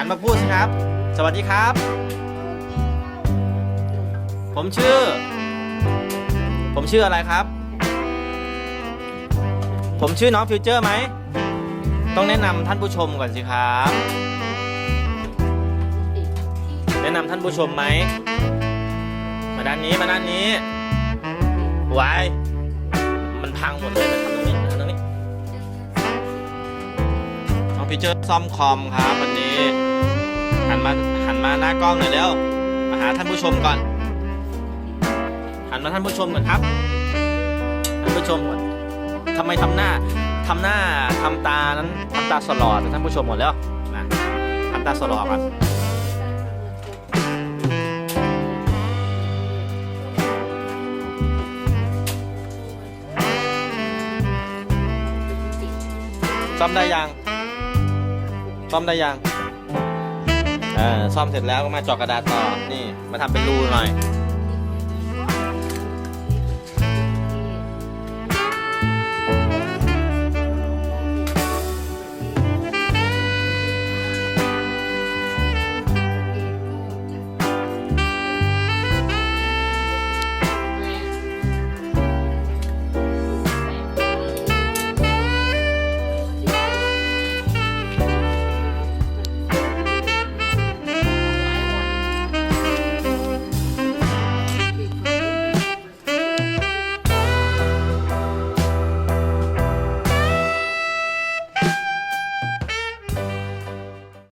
หันมาพูดสิครับ สวัสดีครับ ผมชื่อ ผมชื่ออะไรครับ ผมชื่อน้องฟิวเจอร์ไหม ต้องแนะนำท่านผู้ชมก่อนสิครับ แนะนำท่านผู้ชมไหม มาด้านนี้มาด้านนี้วายมันพังหมดเลยมันทำตรงนี้ ทำตรงนี้น้องฟิเจอร์ซ่อมคอมครับวันนี้ หันมาหันมาหน้ากล้องหน่อยเร็วมาหาท่านผู้ชมก่อน หันมาท่านผู้ชมก่อนครับท่านผู้ชมก่อนทำไมทำหน้าทำหน้าทำตานั้นทำตาสลอดท่านผู้ชมหมดแล้วนะทำตาสลอดก่อนซ่อมได้ยัง ซ่อมได้ยังเออซ่อมเสร็จแล้วก็มาเจาะกระดาษต่อ นี่ มาทำเป็นรูหน่อย